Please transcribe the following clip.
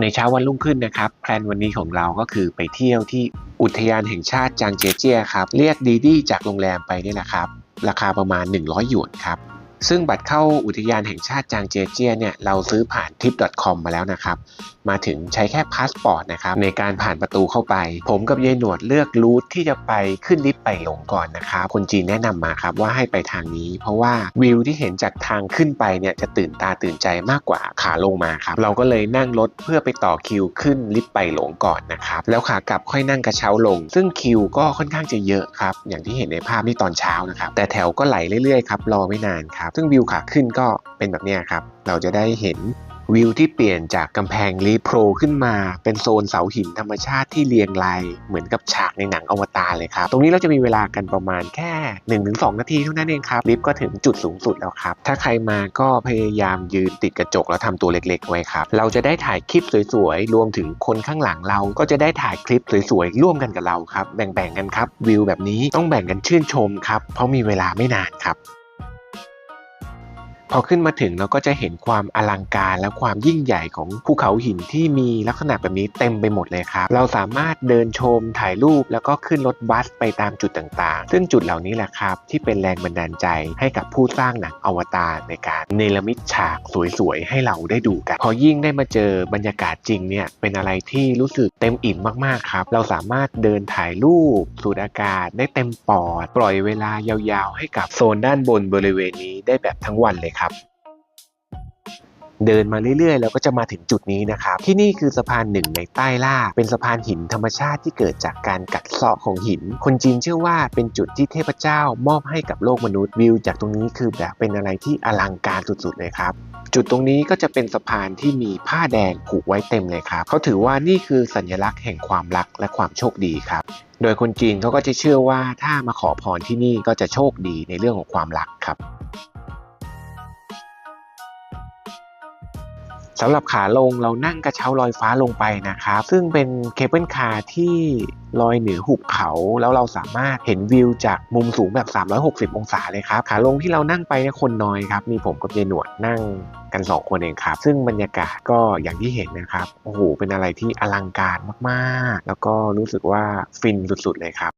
ในเช้าวันรุ่งขึ้นนะครับแพลนวันนี้ของเราก็คือไปเที่ยวที่อุทยานแห่งชาติจางเจเจียครับ เรียกดีดีจากโรงแรมไปนี่แหละครับ ราคาประมาณ 100 หยวนครับ ซึ่งบัตรเข้าอุทยานแห่งชาติจางเจเจียเนี่ยเราซื้อผ่าน trip.com มาแล้วนะครับ มาถึงใช้แค่พาสปอร์ตนะครับในการผ่านประตูเข้าไป ผมกับยายหนวดเลือกรูทที่จะไปขึ้นลิฟต์ไปหลงก่อนนะครับ คนจีนแนะนำมาครับว่าให้ไปทางนี้ เพราะว่าวิวที่เห็นจากทางขึ้นไปเนี่ยจะตื่นตาตื่นใจมากกว่าขาลงมาครับ เราก็เลยนั่งรถเพื่อไปต่อคิวขึ้นลิฟต์ไปหลงก่อนนะครับ แล้วขากลับค่อยนั่งกระเช้าลง ซึ่งคิวก็ค่อนข้างจะเยอะครับอย่างที่เห็นในภาพนี่ตอนเช้านะครับแต่แถวก็ไหลเรื่อยๆครับรอไม่นานครับซึ่งวิวขาขึ้นก็เป็นแบบนี้ครับ เราจะได้เห็นวิวที่เปลี่ยนจากกำแพงลีโพรขึ้นมา เป็นโซนเสาหินธรรมชาติที่เรียงรายเหมือนกับฉากในหนังอวตารเลยครับ ตรงนี้เราจะมีเวลากันประมาณแค่ 1-2 นาทีเท่านั้นเองครับ ลิฟต์ก็ถึงจุดสูงสุดแล้วครับ ถ้าใครมาก็พยายามยืนติดกระจกแล้วทำตัวเล็กๆ ไว้ครับ เราจะได้ถ่ายคลิปสวยๆ รวมถึงคนข้างหลังเราก็จะได้ถ่ายคลิปสวยๆ ร่วมกันกับเราครับ แบ่งๆกันครับ วิวแบบนี้ต้องแบ่งกันชื่นชมครับ เพราะมีเวลาไม่นานครับ พอขึ้นมาถึงเราก็จะเห็นความอลังการและความยิ่งใหญ่ของภูเขาหินที่มีลักษณะแบบนี้เต็มไปหมดเลยครับ เราสามารถเดินชมถ่ายรูปแล้วก็ขึ้นรถบัสไปตามจุดต่างๆ ซึ่งจุดเหล่านี้แหละครับ ที่เป็นแรงบันดาลใจให้กับผู้สร้างหนังอวตารในการเนรมิตฉากสวยๆ ให้เราได้ดูกัน พอยิ่งได้มาเจอบรรยากาศจริงเนี่ยเป็นอะไรที่รู้สึกเต็มอิ่มมากๆครับ เราสามารถเดินถ่ายรูปสูดอากาศได้เต็มปอด ปล่อยเวลายาวๆ ให้กับโซนด้านบนบริเวณนี้ได้แบบทั้งวันเลยครับ เดินมาเรื่อยๆแล้วก็จะมาถึงจุดนี้นะครับ ที่นี่คือสะพานหนึ่งในใต้ล่า เป็นสะพานหินธรรมชาติที่เกิดจากการกัดเซาะของหิน คนจีนเชื่อว่าเป็นจุดที่เทพเจ้ามอบให้กับโลกมนุษย์วิว จากตรงนี้คือแบบเป็นอะไรที่อลังการสุดๆเลยครับจุดตรงนี้ก็จะเป็นสะพานที่มีผ้าแดงผูกไว้เต็มเลยครับ เขาถือว่านี่คือสัญลักษณ์แห่งความรักและความโชคดีครับ โดยคนจีนเขาก็จะเชื่อว่าถ้ามาขอพรที่นี่ก็จะโชคดีในเรื่องของความรักครับ สำหรับขาลงเรานั่งกระเช้าลอยฟ้าลงไปนะครับ ซึ่งเป็นเคเบิลคาร์ที่ลอยเหนือหุบเขาแล้วเราสามารถเห็นวิวจากมุมสูงแบบ 360 องศาเลยครับ ขาลงที่เรานั่งไปเนี่ยคนน้อยครับ มีผมกับยายหนวดนั่งกัน 2 คนเองครับ ซึ่งบรรยากาศก็อย่างที่เห็นนะครับ โอ้โห เป็นอะไรที่อลังการมาก ๆ แล้วก็รู้สึกว่าฟินสุด ๆ เลยครับ